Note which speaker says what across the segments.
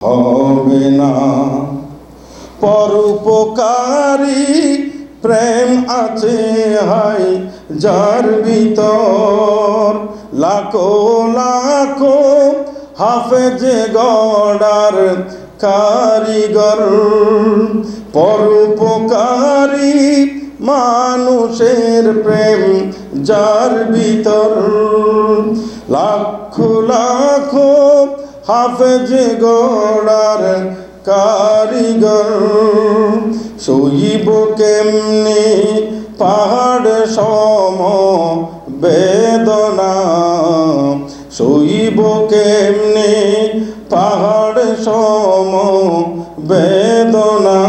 Speaker 1: হবে না। পরোপকারী প্রেম আছে হাই যার ভিতর লাখো লাখো হাফেজে গড়ার কারিগর। পরোপকারী মানুষের প্রেম, যার ভিতর লাখো লাখো হাফেজ গোড়ার কারিগর। সইব কেমনি পাহাড় সম বেদনা? সইব কেমনি পাহাড় সম বেদনা?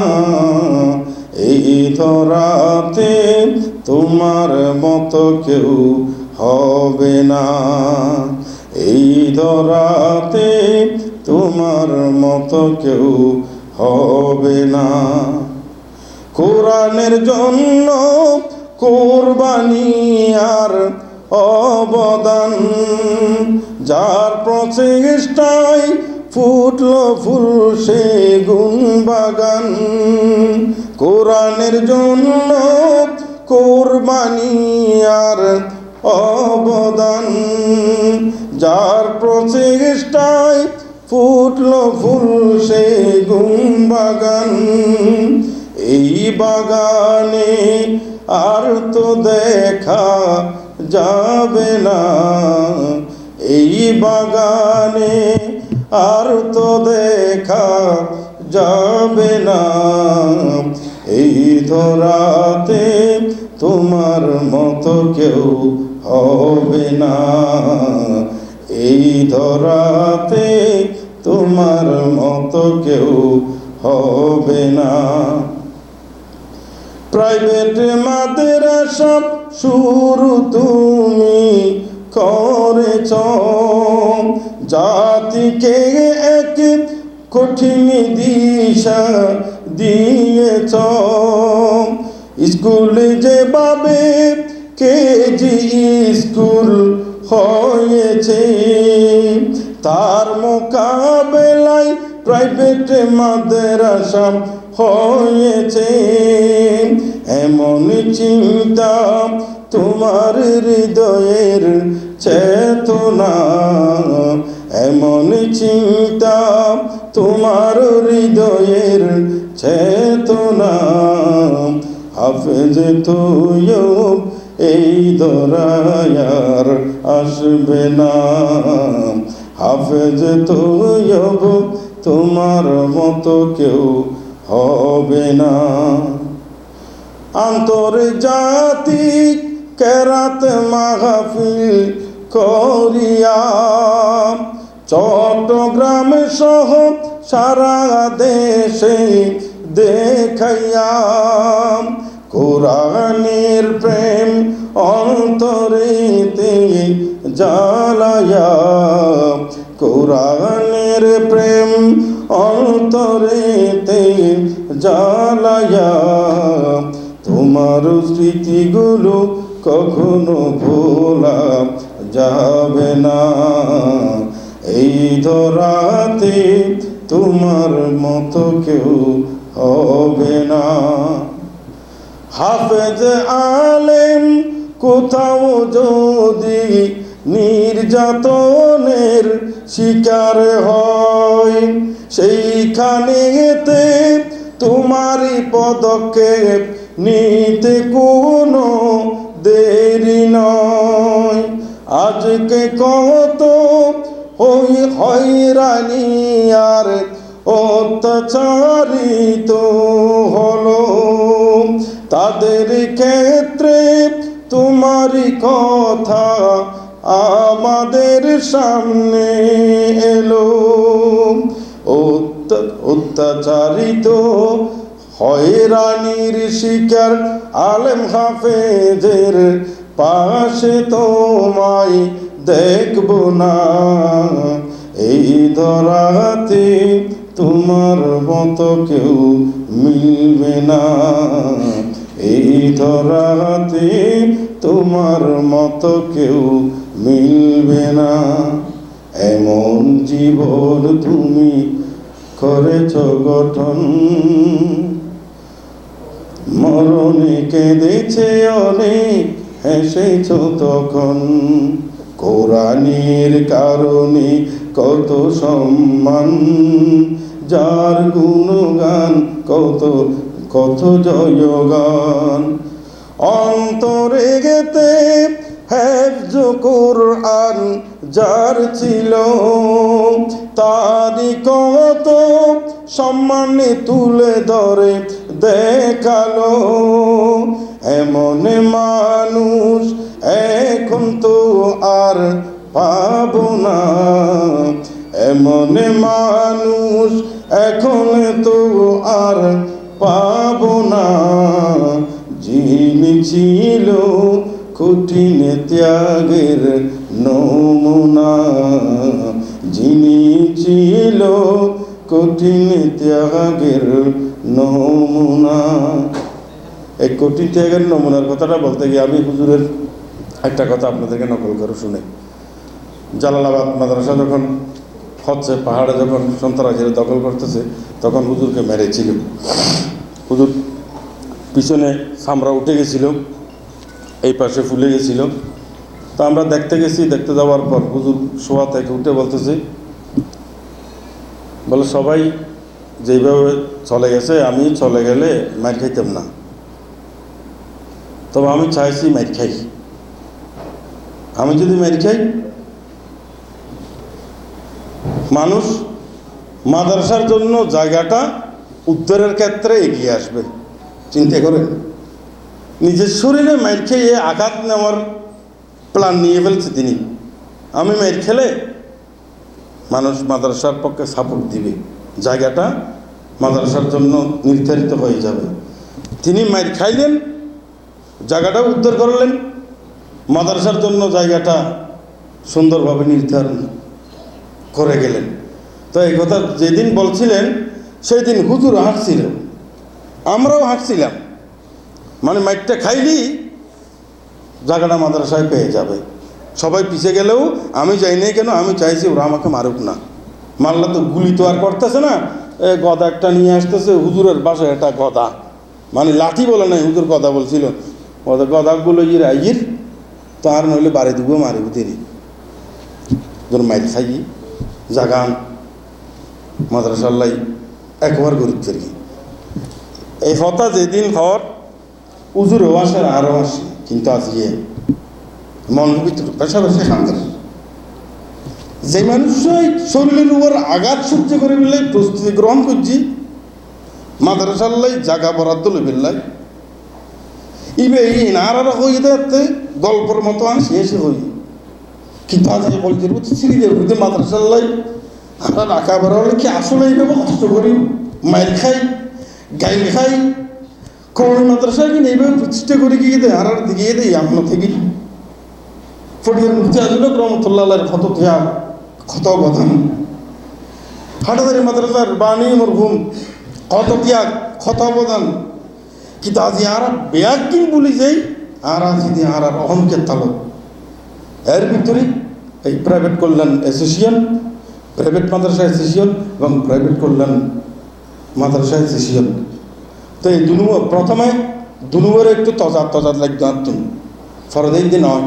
Speaker 1: এই ধরাতে তোমার মতো কেউ হবে না। এই ধরাতে তোমার মতো কেউ হবে না। কোরআনের জন্য কোরবানি আর অবদান, যার প্রচেষ্টায় ফুটল ফুল সে গুণ বাগান কোরআনের জন্য কোরবানি আর অবদান। যার প্রচেষ্টায় ফুটল ফুল সে গুণ বাগান এই বাগানে আর তো দেখা যাবে না। এই বাগানে আর তো দেখা যাবে না। এই ধরাতে তোমার মতো কেউ হবে না। এই ধরাতে তোমার মতো কেউ হবে না। প্রাইভেট মাদ্রাসা শুরু তুমি করেছ। জাতিকে এক কঠিন দিশা দিয়েছ। স্কুলে যেভাবে কেজি স্কুল হয়েছে? তার মোকাবেলায় প্রাইভেট মাদ্রাসা হয়েছে। এমন চিন্তা তোমার হৃদয়ের চেতনা। এমন চিন্তা তোমার হৃদয়ের চেতনা। হাফেজ তুইও এই দরায়ার আসবে না। হাফেজ তুইও তোমার মতো কেউ হবে না। আন্তর্জাতিক কেরাত মাহফিল করিয়া চট্টগ্রাম সহ সারা দেশে দেখাইয়া কোরআনের প্রেম অন্তরেতে জ্বালায়া, কোরআনের প্রেম অন্তরেতে জ্বালায়া, তোমার স্মৃতিগুলো কখনো ভোলা যাবে না। এই ধরাতে তোমার মতো কেউ হবে না। হাফেজ আলেম, কোথাও যদি নির্যাতনের শিকার হয়, সেইখানেতে তোমারই পদক্ষেপ নিতে কোনো দেরি নয়। আজকে কত হই হয়রানি আর অত্যাচারিত তাদের ক্ষেত্রে তোমারই কথা আমাদের সামনে এলো। অত্য- অত্যাচারিত হয়রানির শিকার আলেম হাফেজের পাশে তোমায় দেখব না। এই ধরাতে তোমার মতো কেউ মিলবে না। এই ধরাতে তোমার মতো কেউ মিলবে না। এমন জীবন তুমি করেছ গঠন। মরণে কেঁদেছে অনেক, হেসেছ তখন। কোরআনের কারণে কত সম্মান, যার গুণগান কত কত জয়গান। অন্তরে গেতে হেফজ কোরআন যার ছিল। তারি কত সম্মানে তুলে ধরে দেখাল। এমন মানুষ এখন তো আর পাব না। এমন মানুষ এখন তো আর পাব না। যিনি ছিল কঠিন ত্যাগের নমুনা। যিনি ছিল কঠিন ত্যাগের নমুনা। এই কঠিন ত্যাগের নমুনার কথাটা বলতে গিয়ে আমি হুজুরের একটা কথা আপনাদেরকে নকল করে শুনে। জালালাবাদ মাদ্রাসা যখন হচ্ছে পাহাড়ে যখন সন্ত্রাসীরা দখল করতেছে, তখন হুজুরকে মেরেছিল। হুজুর পিছনে সামরা উঠে গেছিল, এই পাশে ফুলে গেছিল। তো আমরা দেখতে গেছি, দেখতে যাওয়ার পর হুজুর শোয়া থেকে উঠে বলতেছে, বলে, সবাই যেইভাবে চলে গেছে, আমি চলে গেলে মার খাইতাম না। তবে আমি চাইছি মার খাই। আমি যদি মার খাই মানুষ মাদ্রাসার জন্য জায়গাটা উদ্ধারের ক্ষেত্রে এগিয়ে আসবে। চিন্তা করেন। নিজের শরীরে মাইর খেয়ে আঘাত নেওয়ার প্ল্যান নিয়ে ফেলছে তিনি। আমি মাইর খেলে মানুষ মাদ্রাসার পক্ষে সাপোর্ট দিবে। জায়গাটা মাদ্রাসার জন্য নির্ধারিত হয়ে যাবে। তিনি মাইর খাইলেন, জায়গাটা উদ্ধার করলেন। মাদ্রাসার জন্য জায়গাটা সুন্দরভাবে নির্ধারণ করে গেলেন। তো এই কথা যেদিন বলছিলেন সেই দিন হুজুর হাঁটছিল। আমরাও হাঁটছিলাম। মানে মাইকটা খাইলি, জায়গাটা মাদ্রাসায় পেয়ে যাবে। সবাই পিছিয়ে গেলেও, আমি যাই নাই কেন? আমি চাইছি ওরা আমাকে মারুক না। মারলে তো গুলি তো আর করতেছে না। এ গদা একটা নিয়ে আসতেছে, হুজুরের বাসায় একটা গদা। মানে লাঠি বলে নাই, হুজুর গদা বলছিল। গদা গদাগুলো ইয়ে আইয়ের আর নইলে বাড়ি দিব, মারিব দেরি। ধর মাইল খাই জাগান, মাদ্রাসাল্লাই একবার গরিব ফেরি এই হতা যেদিন হর উজুরও আসে আর আরও আসে, কিন্তু আজকে মন ভিতরে পেশা পেশা সান্দার যে মানুষই শরীরের উপর আঘাত সহ্য করে বিল্লাই প্রস্তুতি গ্রহণ করছি, মাদ্রাসাল্লাই জাগা বরাদ্দ লই বিল্লাই ইবে এই নারারা হই দেখতে গল্পের মতো আন শেষে হই। কিন্তু এই বলতে সিরিজের মধ্যে মাদ্রাসাল্লাই আমরা রাখা কি আসলে এইভাবে কষ্ট করি মাইল খাই, গাইল খাই করোনা মাদ্রাসা কিনে এইভাবে প্রতিষ্ঠা করে গিয়ে দেয় আর দিকে দেয় আমরা থেকে। ফটিয়ার মুক্তি আসলে রহমতুল্লাহ ক্ষত ত্যাগ, ক্ষত বধান হাটাদারি মাদ্রাসার বাণী, মরহুম, ক্ষত ত্যাগ, ক্ষত অবদান। কিন্তু আজ আর বেয়াকিন বলি যাই, আর আজ আর আর অহংকে তালক এর ভিতরে এই প্রাইভেট কল্যাণ অ্যাসোসিয়েশন প্রাইভেট মাদ্রাসা অ্যাসোসিয়েশন এবং প্রাইভেট কল্যাণ মাদ্রাসা অ্যাসোসিয়েশন তো এই দুনু, প্রথমে দুনুয়ের একটু তজাত তজাত লাগতো আনতুন ফরদিন দিন নয়।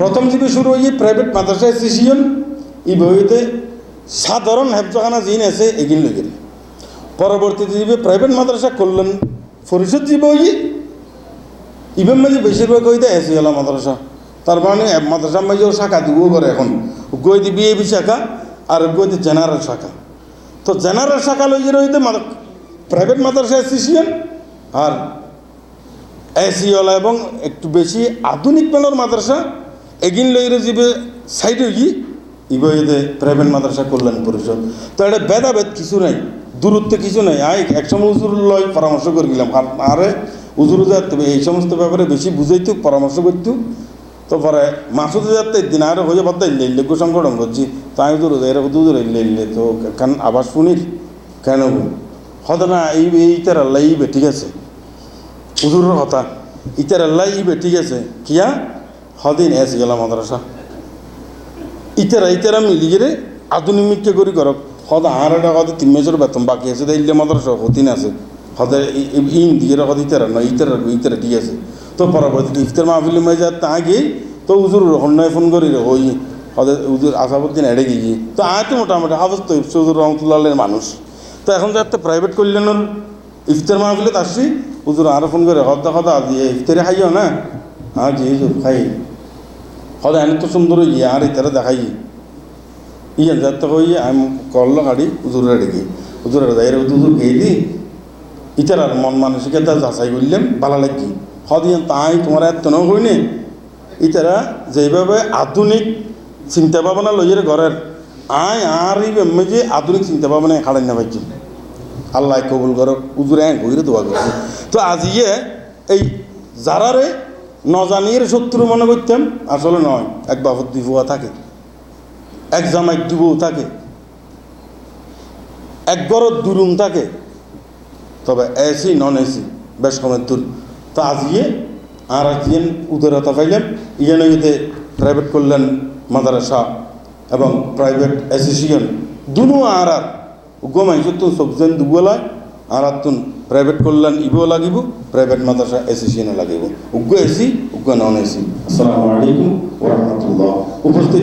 Speaker 1: প্রথম যদি শুরু হয়ে প্রাইভেট মাদ্রাসা অ্যাসোসিয়েশন এই বইতে সাধারণ হেফজখানা জিন আছে, এগিন লগের পরবর্তীতে যাবে প্রাইভেট মাদ্রাসা কল্যাণ পরিষদ যাব ইয়ে ইবেন মাঝে বেশিরভাগ হইতে এসে গেল মাদ্রাসা। তার মানে মাদ্রাসা মাঝেও শাখা দিবও করে এখন। গই দি বিএবি শাখা আর গই দি জেনারেল শাখা। তো জেনারেল শাখা লইয়ে রইতে প্রাইভেট মাদ্রাসা অ্যাসোসিয়েশন আর এসিওলা এবং একটু বেশি আধুনিক মানের মাদ্রাসা এগিন লইরে যাবে সাইডে গিয়ে ইবইতে প্রাইভেট মাদ্রাসা কল্যাণ পরিষদ তো এটা ভেদাভেদ কিছু নাই, দূরত্বে কিছু নাই। আই একসময় উজুর লয় পরামর্শ করে গেলাম আরে উজুর যাতে এই সমস্ত ব্যাপারে বেশি বুঝাইতো পরামর্শ করতো তো পরে মাসুদে যাতে দিন আরে হয়ে বাদ দিলে লেগু সংগঠন করছি। তাই দূর এরা দূর এলে তো কেন আবার শুনির কেন হত না, এই এইটার আল্লাহ ইবে, ঠিক আছে? উজুরের হতা ইটার আল্লাহ ইবে, ঠিক আছে? কিয়া? হদিন এসে গেলাম মাদ্রাসা। ইতারা ইতারা মিলি গেলে আধুনিক মিক্কে করি করক। হদ আর এটা হদ তিন মাসের বেতন বাকি আছে তো ইল্লে মাদ্রাসা হতিন আছে। হদে ইন দিয়ে হদ ইতারা নয়, ইতারা ইতারা ঠিক আছে। তো পরবর্তী ইফতার মাহফিল মাই যা তা গিয়ে তো উজুর হন্যায় ফোন করি, ওই উজুর আসাবুদ্দিন এড়ে গিয়ে তো আয় তো মোটামুটি হাফজ তো ইফসুজুর রহমতুল্লাহের মানুষ। তো এখন যাতে প্রাইভেট কল্যাণের ইফতার মাহফিলে আসছি। উজুর আরও ফোন করে, হদা হদা দিয়ে ইফতারে খাইও না? হ্যাঁ জি হুজুর খাই। হদা, এনে তো সুন্দর ইয়ে আর ইতারা দেখাই। ইয়ে যাতে হই আমি করল গাড়ি উজুরে ডেকে উজুরে যাই উজুর খেয়ে দিই ইতার আর মন মানসিকতা যাচাই করলাম ভালো লাগি। হদিয়ান তাই তোমার এত ন হইনে ইতারা যেভাবে আধুনিক চিন্তা ভাবনা লইয়ের ঘরের আয় আর বেম্মে যে আধুনিক চিন্তা ভাবনা হারাই না পাইছি আল্লাহ কবুল করো, উজুরে হ্যাঁ ঘুরে দোয়া করছি তো আজিয়ে এই যারারে নজানির শত্রু মনে করতাম, আসলে নয়, এক দুই ফুয়া থাকে, এক জামাই দুবও থাকে, এক গরত দুরুম থাকে। তবে এসি নন এসি, বেশ কমের দূর। তো আজিয়ে আর আজিয়েন উদারতা পাইলেন। ইয়ান ইতে প্রাইভেট করলেন মাদ্রাসা এবং প্রাইভেট অ্যাসোসিয়েশন দুনো আর আর উগ্রমাই তো সবজেন দুগুলায় আর আর তুন প্রাইভেট করলেন ইবও লাগিব প্রাইভেট মাদ্রাসা অ্যাসোসিয়েশনও লাগিব। উগ্র এসি উগ্র নন এসি আসসালামু আলাইকুম ওরহমতুল্লাহ উপস্থিত